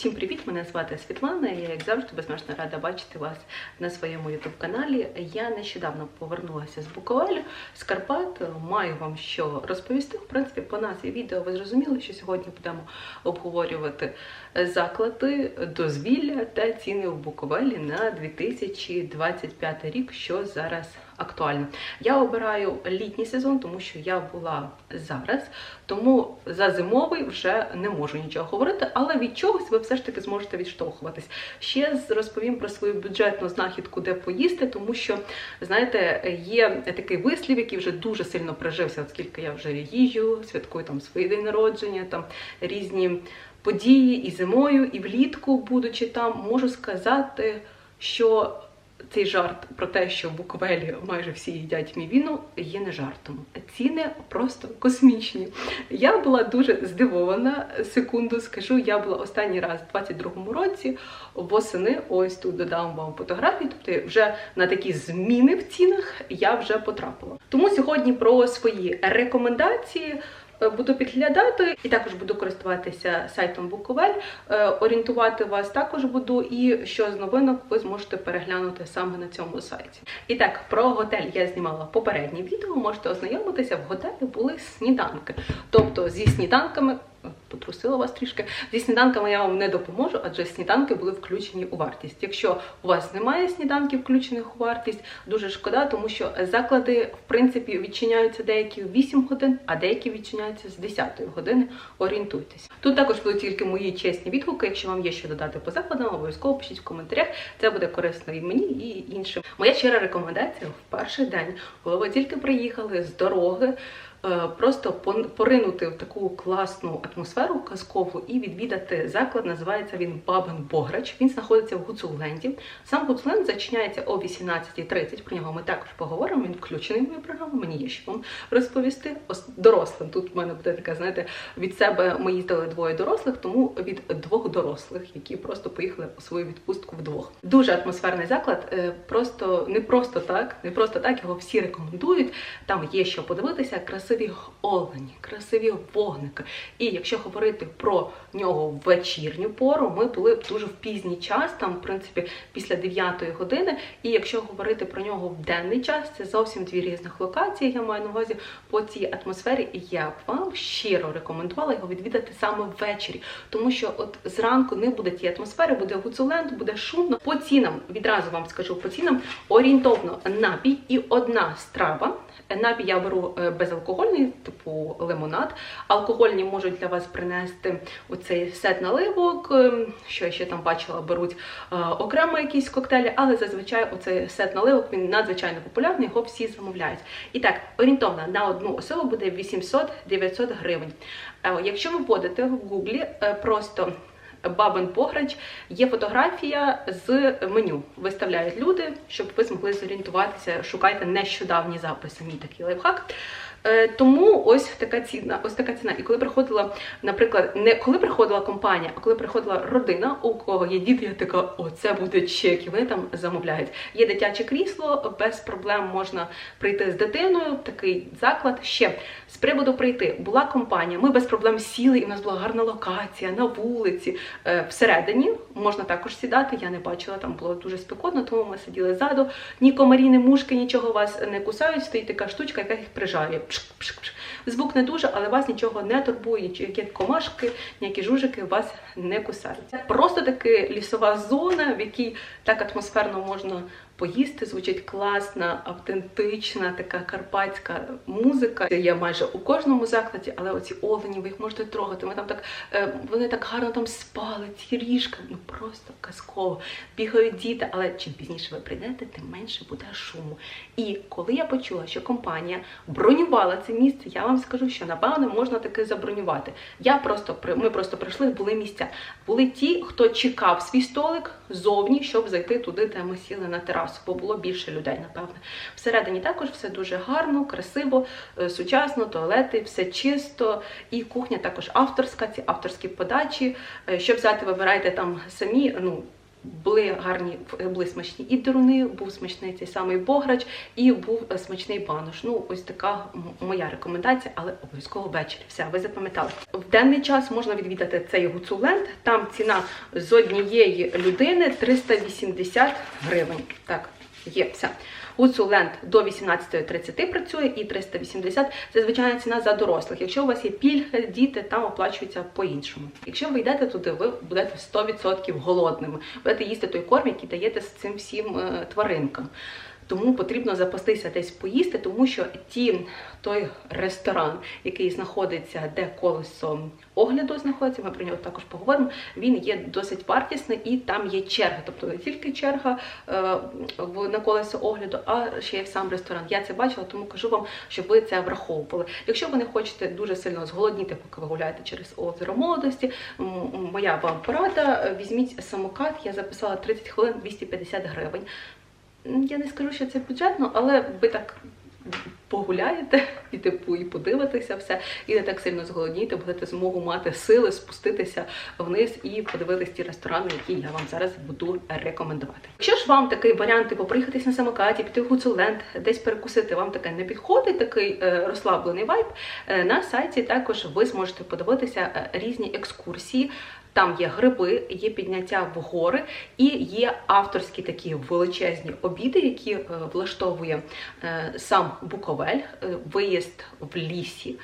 Усім привіт! Мене звати Світлана. Я, як завжди, безмежно рада бачити вас на своєму youtube каналі. Я нещодавно повернулася з Буковелю, з Карпат. Маю вам що розповісти. В принципі, по назві відео ви зрозуміли, що сьогодні будемо обговорювати заклади, дозвілля та ціни в Буковелі на 2025 рік, що зараз актуально. Я обираю літній сезон, тому що я була зараз, тому за зимовий вже не можу нічого говорити, але від чогось ви все ж таки зможете відштовхуватись. Ще розповім про свою бюджетну знахідку, де поїсти, тому що, знаєте, є такий вислів, який вже дуже сильно прижився, оскільки я вже їжджу, святкую там свої день народження, там різні події і зимою, і влітку, будучи там, можу сказати, що цей жарт про те, що в Буковелі майже всі їдять мівіну, є не жартом. Ціни просто космічні. Я була дуже здивована. Секунду скажу, я була останній раз у 22-му році восени. Ось тут додам вам фотографії. Тобто, вже на такі зміни в цінах я вже потрапила. Тому сьогодні про свої рекомендації. Е, Буду підглядати і також буду користуватися сайтом Буковель. Е, Орієнтувати вас також буду, і що з новинок ви зможете переглянути саме на цьому сайті. І так, про готель я знімала попереднє відео. Можете ознайомитися. В готелі були сніданки. Тобто зі сніданками. Потрусила вас трішки. Зі сніданками я вам не допоможу, адже сніданки були включені у вартість. Якщо у вас немає сніданків включених у вартість, дуже шкода, тому що заклади, в принципі, відчиняються деякі в 8 годин, а деякі відчиняються з 10 години. Орієнтуйтесь. Тут також будуть тільки мої чесні відгуки. Якщо вам є що додати по закладам, обов'язково пишіть в коментарях. Це буде корисно і мені, і іншим. Моя щира рекомендація в перший день, коли ви тільки приїхали з дороги. Е, Просто поринути в таку класну атмосферу казкову і відвідати заклад. Називається він Бабин Бограч. Він знаходиться в Гуцуленді. Сам Гуцуленд зачиняється о 18.30. Про нього ми також поговоримо. Він включений в мою програму. Мені є що вам розповісти. Ос- Дорослим. Тут в мене буде така, знаєте, від себе ми їздили двоє дорослих, тому від двох дорослих, які просто поїхали у свою відпустку вдвох. Дуже атмосферний заклад. е, Просто не просто так, не просто так його всі рекомендують. Там є що подивитися, красиві олені, красиві вогники. І якщо говорити про нього в вечірню пору, ми були дуже в пізній час, там, в принципі, після 9 години. І якщо говорити про нього в денний час, це зовсім дві різних локації. Я маю на увазі по цій атмосфері. І я б вам щиро рекомендувала його відвідати саме ввечері, тому що от зранку не буде тієї атмосфери, буде гуцуленд, буде шумно. По цінам відразу вам скажу по цінам орієнтовно напій і одна страва. Напій я беру е, безалкогольний, типу лимонад. Алкогольні можуть для вас принести оцей сет наливок. ем, Що я ще там бачила, беруть е, окремо якісь коктейлі, але зазвичай оцей сет наливок він надзвичайно популярний, його всі замовляють. І так, орієнтовно на одну особу буде 800-900 гривень. Е, Якщо ви вводите в гуглі е, просто Бабин Пограч є фотографія з меню. Виставляють люди, щоб ви змогли зорієнтуватися. Шукайте нещодавні записи. Мій такий лайфхак. Е, Тому ось така ціна. Ось така ціна. І коли приходила, наприклад, не коли приходила компанія, а коли приходила родина, у кого є діти, я така, о, це буде чек, і вони там замовляють. Є дитяче крісло, без проблем можна прийти з дитиною. Такий заклад. Ще з приводу прийти була компанія. Ми без проблем сіли, і в нас була гарна локація на вулиці. Е, Всередині можна також сідати. Я не бачила, там було дуже спекотно, тому ми сиділи ззаду. Ні комарі, ні мушки, нічого вас не кусають. Стоїть така штучка, яка їх прижарює. Звук не дуже, але вас нічого не турбує, ніякі комашки, ніякі жужики вас не кусають. Це просто таки лісова зона, в якій так атмосферно можна поїсти. Звучить класна, автентична, така карпатська музика. Є майже у кожному закладі, але оці олені, ви їх можете трогати. Ми там так е, вони так гарно там спали, ці ріжка, ну просто казково. Бігають діти, але чим пізніше ви прийдете, тим менше буде шуму. І коли я почула, що компанія бронювала це місце, я вам скажу, що напевно можна таки забронювати. Я просто ми просто прийшли, були місця. Були ті, хто чекав свій столик зовні, щоб зайти туди, де ми сіли на терасу, бо було більше людей, напевне. Всередині також все дуже гарно, красиво, е, сучасно, туалети, все чисто. І кухня також авторська, ці авторські подачі. Е, Що взяти, вибирайте там самі. Ну, були гарні, були смачні і деруни, був смачний цей самий бограч, і був е, смачний банош. Ну, ось така моя рекомендація, але обов'язково ввечері. Все, ви запам'ятали. В денний час можна відвідати цей гуцуленд. Там ціна з однієї людини 380 гривень. Так, є все. Гуцуленд до 18.30 працює і 380 це звичайна ціна за дорослих. Якщо у вас є пільги, діти, там оплачується по-іншому. Якщо ви йдете туди, ви будете 100% голодними. Будете їсти той корм, який даєте з цим всім е, тваринкам. Тому потрібно запастися десь поїсти, тому що ті, той ресторан, який знаходиться, де колесо огляду знаходиться, ми про нього також поговоримо. Він є досить вартісний і там є черга. Тобто не тільки черга е, в на колесо огляду, а ще й сам ресторан. Я це бачила, тому кажу вам, щоб ви це враховували. Якщо ви не хочете дуже сильно зголодніти, поки ви гуляєте через озеро молодості, моя вам порада. е, Візьміть самокат. Я записала 30 хвилин 250 гривень. Я не скажу, що це бюджетно, але ви так погуляєте і типу і подивитеся все, і не так сильно зголоднієте, будете змогу мати сили спуститися вниз і подивитися ті ресторани, які я вам зараз буду рекомендувати. Якщо ж вам такий варіант, типу приїхатись на самокаті, піти в Гуцуленд, десь перекусити, вам таке не підходить, такий е, розслаблений вайб. е, на сайті також ви зможете подивитися е, різні екскурсії. Там є гриби, є підняття в гори і є авторські такі величезні обіди, які е, влаштовує е, сам Буковель, е, виїзд в лісі.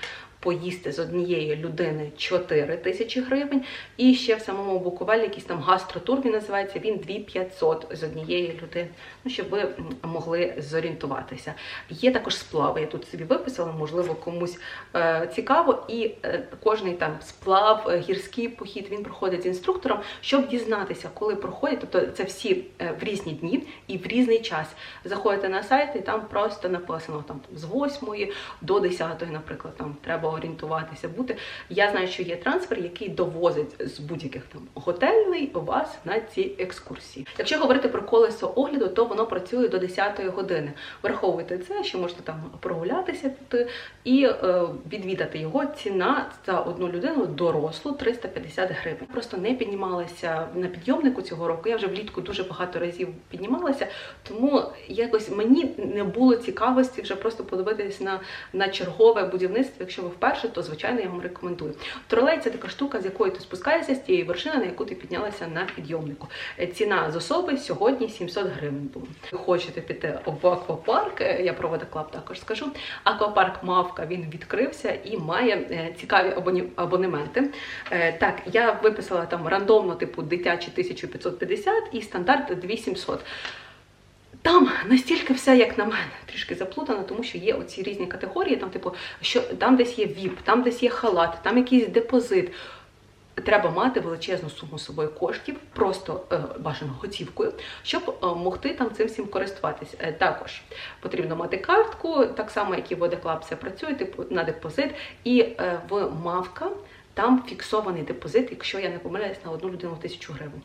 Поїсти з однієї людини 4 тисячі гривень, і ще в самому Буковелі якийсь там гастротур він називається. Він 2500 з однієї людини. Ну щоб ви могли зорієнтуватися. Є також сплави. Я тут собі виписала, можливо, комусь е, цікаво. І е, кожний там сплав, е, гірський похід він проходить з інструктором, щоб дізнатися, коли проходять. Тобто це всі е, в різні дні і в різний час. Заходите на сайт, і там просто написано там з 8 до 10, наприклад, там треба орієнтуватися бути. Я знаю, що є трансфер, який довозить з будь-яких там готелей вас на ці екскурсії. Якщо говорити про колесо огляду, то воно працює до 10-ї години. Враховуйте це, що можете там прогулятися піти і е, відвідати його. Ціна за одну людину дорослу 350 гривень. Просто не піднімалася на підйомнику цього року. Я вже влітку дуже багато разів піднімалася, тому якось мені не було цікавості вже просто подивитися на, на чергове будівництво. Якщо ви вперше, то звичайно я вам рекомендую. Тролей це така штука, з якої ти спускаєшся з тієї вершини, на яку ти піднялася на підйомнику. Е, Ціна з особи сьогодні 700 гривень була. Хочете піти в аквапарк? е, Я про водоклаб також скажу. Аквапарк Мавка він відкрився і має е, цікаві абонементи. Так, я виписала там рандомно, типу дитячі 1550 і стандарт 2700. Там настільки все, як на мене, трішки заплутано, тому що є оці різні категорії. Там, типу, що там десь є ВІП, там десь є халат, там якийсь депозит. Треба мати величезну суму собою коштів, просто е, бажано готівкою, щоб е, могти там цим всім користуватись. Е, також потрібно мати картку, так само, як і в Водоклаб це працює, типу на депозит. І е, в Мавка там фіксований депозит, якщо я не помиляюсь, на одну людину тисячу гривень.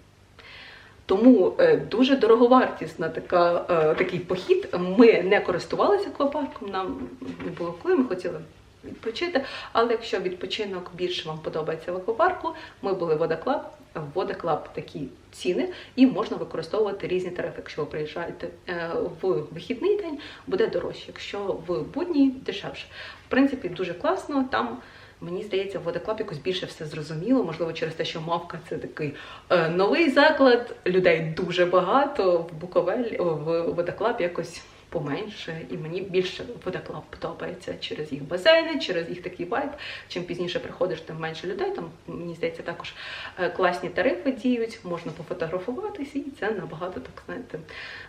Тому е, дуже дороговартісна така, е, такий похід. Ми не користувалися аквапарком, нам не було коли, ми хотіли відпочити. Але якщо відпочинок більше вам подобається в аквапарку, ми були в водоклаб. В водоклаб такі ціни, і можна використовувати різні тарифи. Якщо ви приїжджаєте е, в вихідний день, буде дорожче. Якщо в будній дешевше. В принципі, дуже класно. Там Мені здається, в водоклаб якось більше все зрозуміло. Можливо, через те, що мавка це такий е, новий заклад, людей дуже багато. В Буковель в водоклаб якось поменше, і мені більше водоклаб подобається через їх басейни, через їх такий вайб. Чим пізніше приходиш, тим менше людей. Там мені здається, також е, класні тарифи діють, можна пофотографуватися, і це набагато так знаєте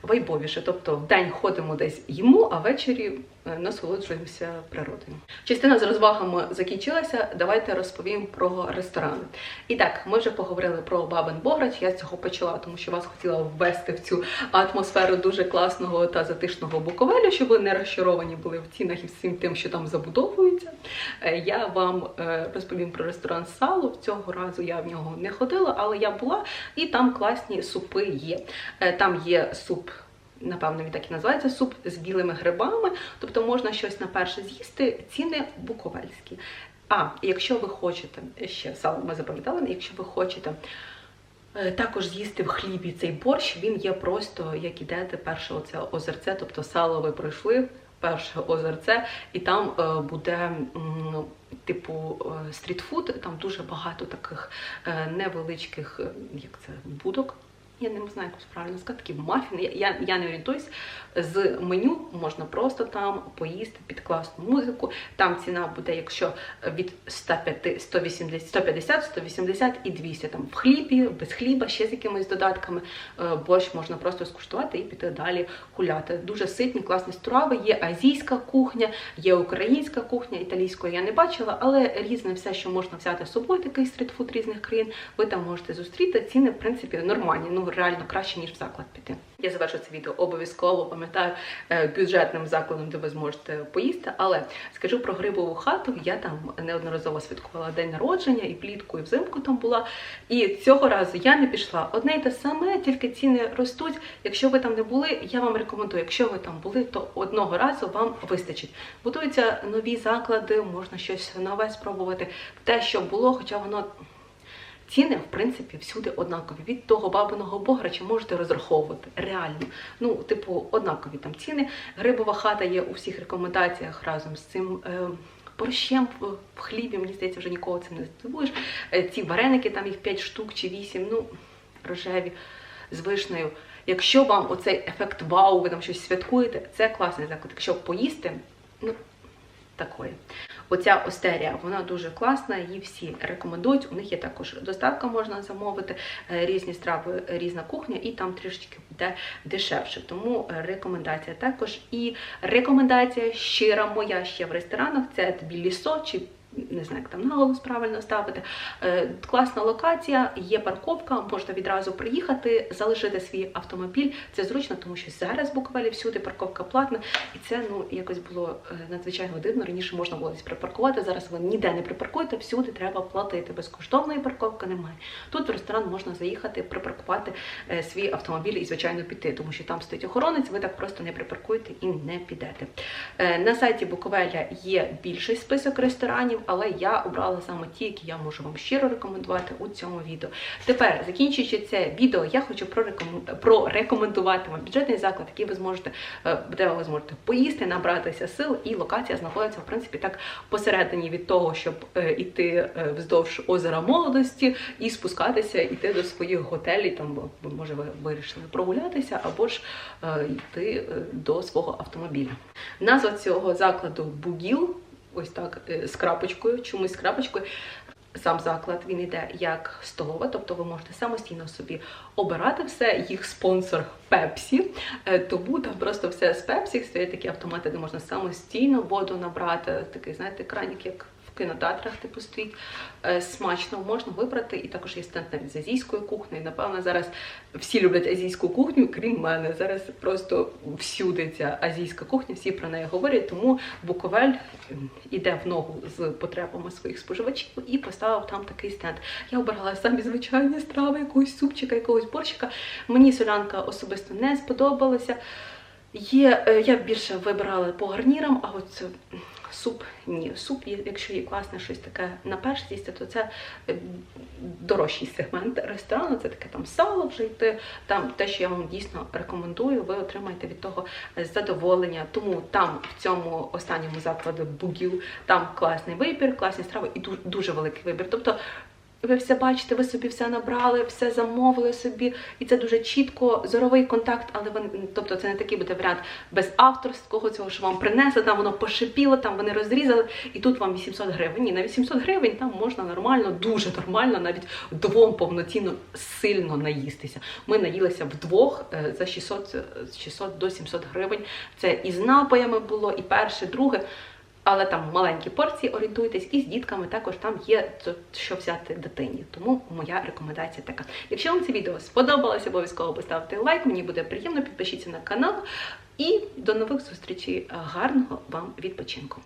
вайбовіше. Тобто в день ходимо десь їмо, а ввечері е, насолоджуємося природою. Частина з розвагами закінчилася. Давайте розповім про ресторани. І так, ми вже поговорили про Бабин Бограч. Я цього почала, тому що вас хотіла ввести в цю атмосферу дуже класного та затишного Буковелю, щоб ви не розчаровані були в цінах і всім тим, що там забудовується. Е, Я вам е, розповім про ресторан Сало. Цього разу я в нього не ходила, але я була, і там класні супи є. Е, Там є суп. Напевно, він так і називається суп з білими грибами, тобто можна щось на перше з'їсти. Ціни буковельські. А якщо ви хочете ще сало, ми запам'ятали, якщо ви хочете Також з'їсти в хлібі цей борщ, він є просто, як ідете, перше оце озерце, тобто сало ви пройшли, перше озерце, і там е, буде типу е, стрітфуд, там дуже багато таких е, невеличких, е, як це, будок. Я не знаю, як правильно сказати, такі мафіни. Я, я, не орієнтуюсь. З меню можна просто там поїсти під класну музику. Там ціна буде, якщо від 105, 180, 150, 180 і 200. Там в хлібі, без хліба, ще з якимись додатками. Е, Борщ можна просто скуштувати і піти далі гуляти. Дуже ситні, класні страви. Є азійська кухня, є українська кухня, італійської я не бачила, але різне все, що можна взяти з собою, такий стрітфуд різних країн, ви там можете зустріти. Ціни, в принципі, нормальні. Ну реально краще, ніж в заклад піти. Я завершу це відео обов'язково, пам'ятаю, е, бюджетним закладом, де ви зможете поїсти. Але скажу про грибову хату. Я там неодноразово святкувала день народження і влітку, і взимку там була. І цього разу я не пішла. Одне й те саме, тільки ціни ростуть. Якщо ви там не були, я вам рекомендую. Якщо ви там були, то одного разу вам вистачить. Будуються нові заклади, можна щось нове спробувати. Те, що було, хоча воно. Ціни, в принципі, всюди однакові. Від того бабиного бограча можете розраховувати. Реально. Ну, типу, однакові там ціни. Грибова хата є у всіх рекомендаціях разом з цим. Е- Борщем в, хлібі, мені здається, вже нікого цим не здивуєш. Е, Ці вареники, там їх 5 штук чи 8, ну, рожеві з вишнею. Якщо вам оцей ефект вау, ви там щось святкуєте, це класний заклад. Якщо поїсти, ну, такої. Оця остерія, вона дуже класна, її всі рекомендують. У них є також доставка, можна замовити, е, різні страви, різна кухня, і там трішечки буде дешевше. Тому рекомендація також. І рекомендація щира моя ще в ресторанах це білісо чи. Не знаю, як там наголос правильно ставити. Е, класна локація, є парковка, можна відразу приїхати, залишити свій автомобіль. Це зручно, тому що зараз Буковелі всюди парковка платна, і це ну якось було е, надзвичайно дивно. Раніше можна було десь припаркувати. Зараз ви ніде не припаркуєте, всюди треба платити. Безкоштовної парковки немає. Тут в ресторан можна заїхати, припаркувати е, свій автомобіль і, звичайно, піти, тому що там стоїть охоронець, ви так просто не припаркуєте і не підете. На сайті Буковеля є більший список ресторанів, але я обрала саме ті, які я можу вам щиро рекомендувати у цьому відео. Тепер, закінчуючи це відео, я хочу прорекомендувати вам бюджетний заклад, який ви зможете, е, де ви зможете поїсти, набратися сил, і локація знаходиться в принципі так посередині від того, щоб е, іти е, вздовж озера молодості і спускатися, іти до своїх готелів. Там може ви вирішили прогулятися, або ж е, йти е, до свого автомобіля. Назва цього закладу Бугіл. Ось так е, з крапочкою, чомусь з крапочкою. Сам заклад він іде як столова, тобто ви можете самостійно собі обирати все. Їх спонсор Пепсі, тому там просто все з Пепсі. Стоять такі автомати, де можна самостійно воду набрати. Такий, знаєте, кранік, як кінотеатрах типу стоїть. Е, Смачно можна вибрати. І також є стенд навіть з азійською кухнею. Напевно, зараз всі люблять азійську кухню, крім мене. Зараз просто всюди ця азійська кухня, всі про неї говорять. Тому Буковель іде в ногу з потребами своїх споживачів і поставив там такий стенд. Я обирала самі звичайні страви, якогось супчика, якогось борщика. Мені солянка особисто не сподобалася. Є, е, я більше вибирала по гарнірам, а от е, суп ні. Суп, якщо є класне щось таке на перше з'їсти, то це е, дорожчий сегмент ресторану. Це таке там сало вже йти. Там те, що я вам дійсно рекомендую, ви отримаєте від того е, задоволення. Тому там в цьому останньому закладу бугів там класний вибір, класні страви і дуже великий вибір. Тобто ви все бачите, ви собі все набрали, все замовили собі, і це дуже чітко, зоровий контакт, але ви, тобто це не такий буде варіант без авторського цього, що вам принесли, там воно пошипіло, там вони розрізали, і тут вам 800 гривень. Ні, на 800 гривень там можна нормально, дуже нормально, навіть двом повноцінно сильно наїстися. Ми наїлися вдвох е, за 600, е, 600 до 700 гривень. Це і з напоями було, і перше, друге. Але там маленькі порції, орієнтуйтесь, і з дітками також там є що взяти дитині. Тому моя рекомендація така. Якщо вам це відео сподобалося, обов'язково поставте лайк, мені буде приємно, підпишіться на канал. І до нових зустрічей. Гарного вам відпочинку!